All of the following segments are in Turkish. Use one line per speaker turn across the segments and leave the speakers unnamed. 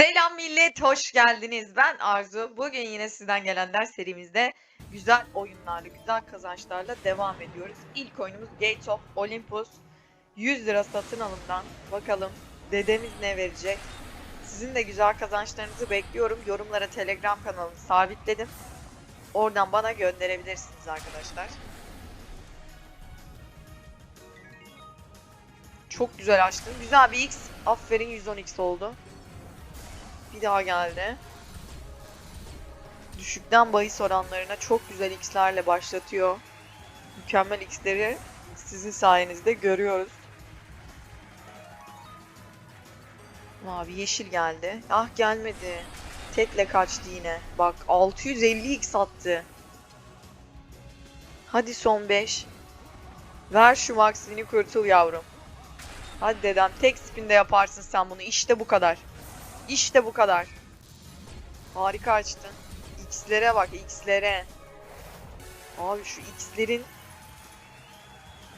Selam millet, hoş geldiniz. Ben Arzu. Bugün yine sizden gelen ders serimizde güzel oyunlarla, güzel kazançlarla devam ediyoruz. İlk oyunumuz Gate of Olympus. 100 lira satın alımdan. Bakalım dedemiz ne verecek? Sizin de güzel kazançlarınızı bekliyorum. Yorumlara Telegram kanalımı sabitledim. Oradan bana gönderebilirsiniz arkadaşlar. Çok güzel açtın. Güzel bir X. Aferin 110x oldu. Bir daha geldi. Düşükten bahis oranlarına çok güzel x'lerle başlatıyor. Mükemmel x'leri sizin sayenizde görüyoruz. Mavi yeşil geldi. Ah gelmedi. Tekle kaçtı yine. Bak 650 x attı. Hadi son 5. Ver şu Max'ini kurtul yavrum. Hadi dedem tek spinde yaparsın sen bunu. İşte bu kadar. İşte bu kadar. Harika açtın. X'lere bak X'lere. Abi şu X'lerin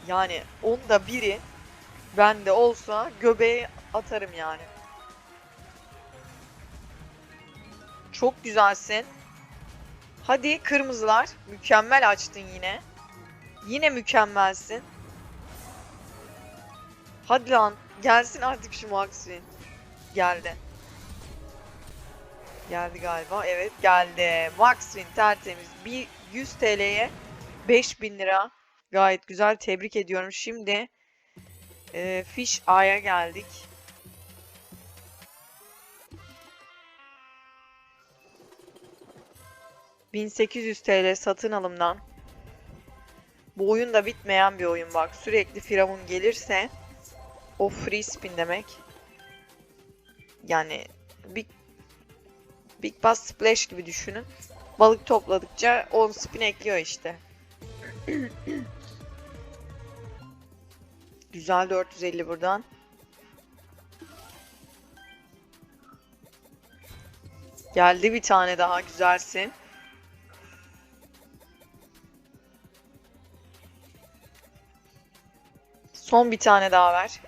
yani onda biri bende olsa göbeğe atarım yani. Çok güzelsin. Hadi kırmızılar. Mükemmel açtın yine. Yine mükemmelsin. Hadi lan. Gelsin artık şu Maxwin. Geldi. Geldi galiba. Evet geldi. Maxwin tertemiz. Bir 100 TL'ye 5000 lira. Gayet güzel. Tebrik ediyorum. Şimdi e, Fish Eye'a geldik. ...1800 TL satın alımdan... ...bu oyun da bitmeyen bir oyun bak. Sürekli Firavun gelirse... ...o free spin demek. Yani... ...bir Big Bass Splash gibi düşünün. Balık topladıkça 10 spin ekliyor işte. Güzel 450 buradan. Geldi bir tane daha güzelsin. Son bir tane daha ver.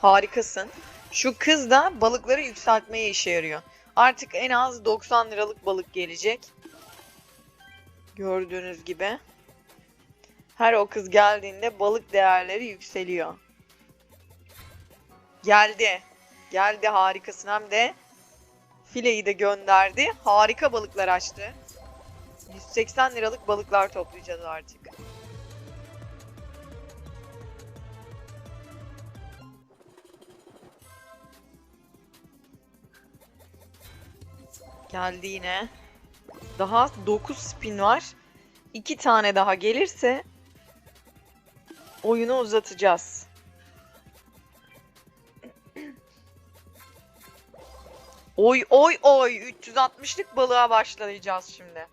Harikasın. Şu kız da balıkları yükseltmeye işe yarıyor. Artık en az 90 liralık balık gelecek. Gördüğünüz gibi. Her o kız geldiğinde balık değerleri yükseliyor. Geldi. Geldi harikasın hem de fileyi de gönderdi. Harika balıklar açtı. 180 liralık balıklar toplayacağız artık. Geldi yine. Daha 9 spin var. 2 tane daha gelirse oyunu uzatacağız. Oy oy oy 360'lık balığa başlayacağız şimdi.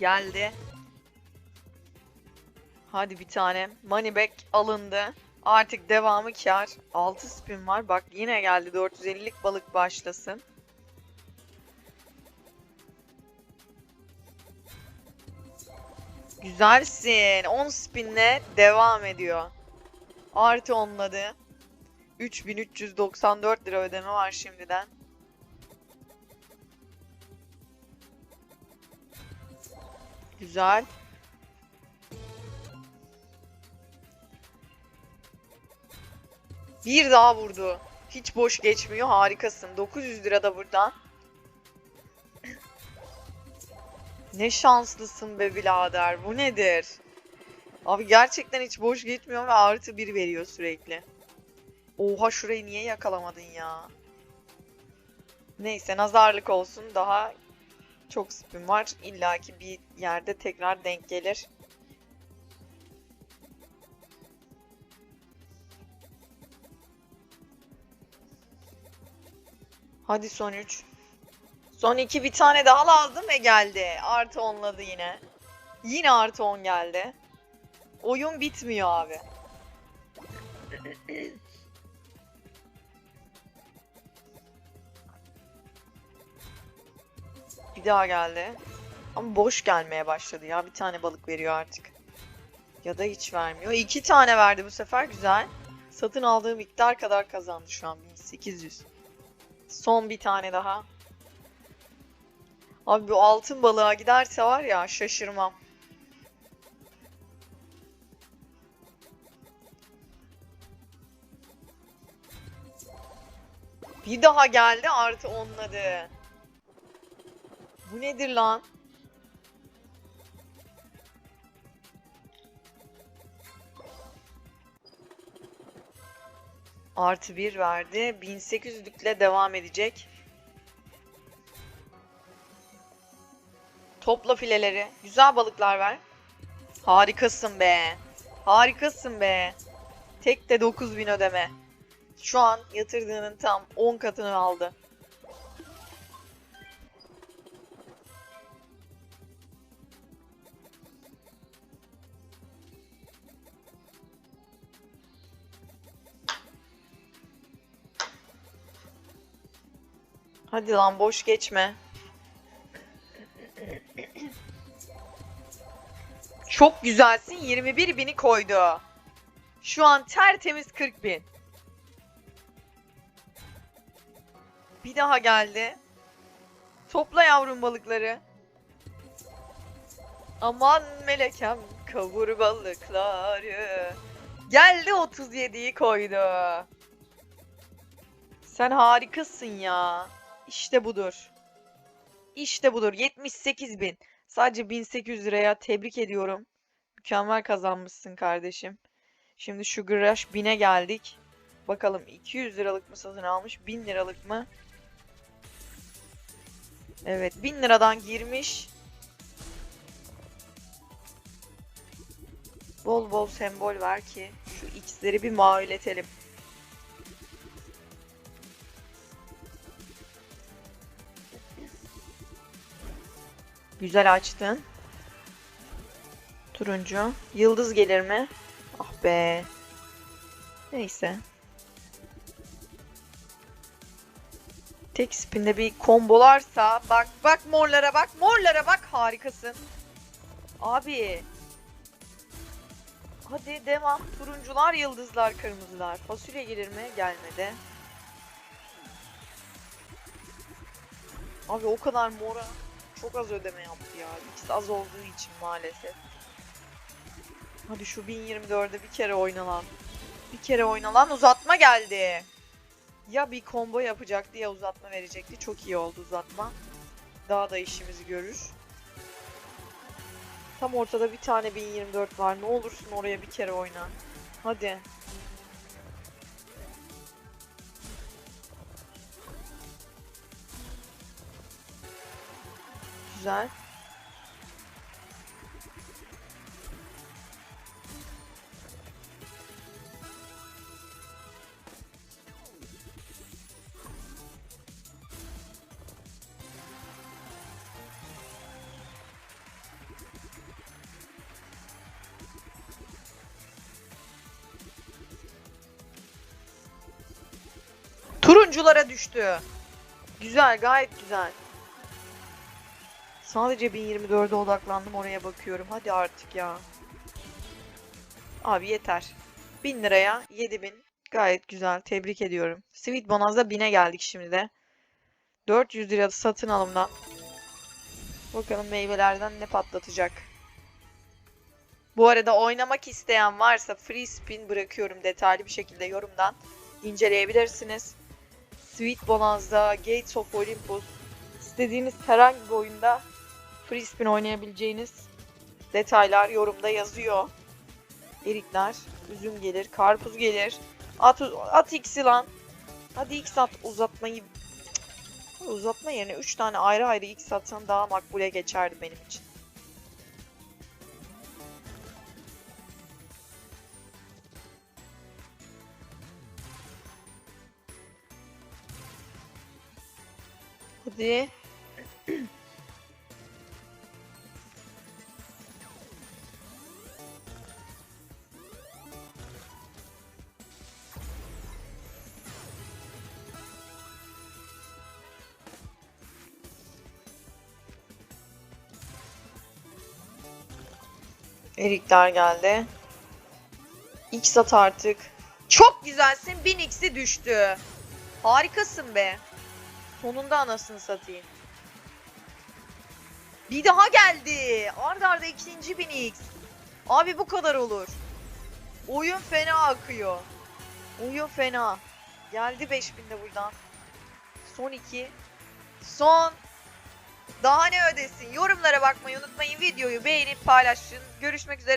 Geldi. Hadi bir tane. Money back alındı. Artık devamı kar. 6 spin var. Bak yine geldi. 450'lik balık başlasın. Güzelsin. 10 spinle devam ediyor. Artı onladı. 3394 lira ödeme var şimdiden. Güzel. Bir daha vurdu. Hiç boş geçmiyor. Harikasın. 900 lira da buradan. Ne şanslısın be birader. Bu nedir? Abi gerçekten hiç boş gitmiyor ve artı bir veriyor sürekli. Oha şurayı niye yakalamadın ya? Neyse nazarlık olsun. Daha çok spin var. İlla ki bir yerde tekrar denk gelir. Hadi son 3. Son 2 bir tane daha lazım ve geldi. Artı 10'ladı yine. Yine artı 10 geldi. Oyun bitmiyor abi. Bir daha geldi. Ama boş gelmeye başladı ya. Bir tane balık veriyor artık. Ya da hiç vermiyor. İki tane verdi bu sefer. Güzel. Satın aldığım miktar kadar kazandı şu an 1800. Son bir tane daha. Abi bu altın balığa giderse var ya şaşırmam. Bir daha geldi artı onladı. Bu nedir lan? Artı bir verdi. 1800'lükle devam edecek. Topla fileleri. Güzel balıklar ver. Harikasın be. Harikasın be. Tek de 9000 ödeme. Şu an yatırdığının tam 10 katını aldı. Hadi lan boş geçme. Çok güzelsin. 21 bini koydu. Şu an tertemiz 40 bin. Bir daha geldi. Topla yavrum balıkları. Aman melekem kavur balıkları. Geldi 37'yi koydu. Sen harikasın ya. İşte budur. İşte budur. 78 bin. Sadece 1800 liraya tebrik ediyorum. Mükemmel kazanmışsın kardeşim. Şimdi Sugar Rush 1000'e geldik. Bakalım 200 liralık mı satın almış? 1000 liralık mı? Evet 1000 liradan girmiş. Bol bol sembol ver ki şu x'leri bir mağiletelim. Güzel açtın. Turuncu. Yıldız gelir mi? Ah be. Neyse. Tek spinde bir kombolarsa bak bak morlara bak morlara bak harikasın. Abi. Hadi devam. Turuncular, yıldızlar, kırmızılar. Fasulye gelir mi? Gelmedi. Abi o kadar mora çok az ödeme yaptı ya. X az olduğu için maalesef. Hadi şu 1024'de bir kere oynanan. Bir kere oynanan uzatma geldi. Ya bir combo yapacaktı ya uzatma verecekti. Çok iyi oldu uzatma. Daha da işimizi görür. Tam ortada bir tane 1024 var. Ne olursun oraya bir kere oyna. Hadi. Güzel. Turunculara düştü. Güzel, gayet güzel. Sadece 1024'e odaklandım oraya bakıyorum. Hadi artık ya. Abi yeter. 1000 liraya 7000. Gayet güzel. Tebrik ediyorum. Sweet Bonanza 1000'e geldik şimdi de. 400 lira satın alımdan. Bakalım meyvelerden ne patlatacak. Bu arada oynamak isteyen varsa free spin bırakıyorum detaylı bir şekilde yorumdan inceleyebilirsiniz. Sweet Bonanza, Gates of Olympus, istediğiniz herhangi bir oyunda free spin oynayabileceğiniz detaylar yorumda yazıyor. Erikler, üzüm gelir, karpuz gelir. At, at X'i lan. Hadi X at uzatmayı. Uzatma yerine 3 tane ayrı ayrı X atsan daha makbule geçerdi benim için. Hadi. Erikler geldi. X at artık. Çok güzelsin. 1000x'i düştü. Harikasın be. Sonunda anasını satayım. Bir daha geldi. Arda arda ikinci 1000x. Abi bu kadar olur. Oyun fena akıyor. Oyun fena. Geldi 5000 de buradan. Son 2. Son. Daha ne ödesin? Yorumlara bakmayı unutmayın. Videoyu beğenip paylaşın. Görüşmek üzere.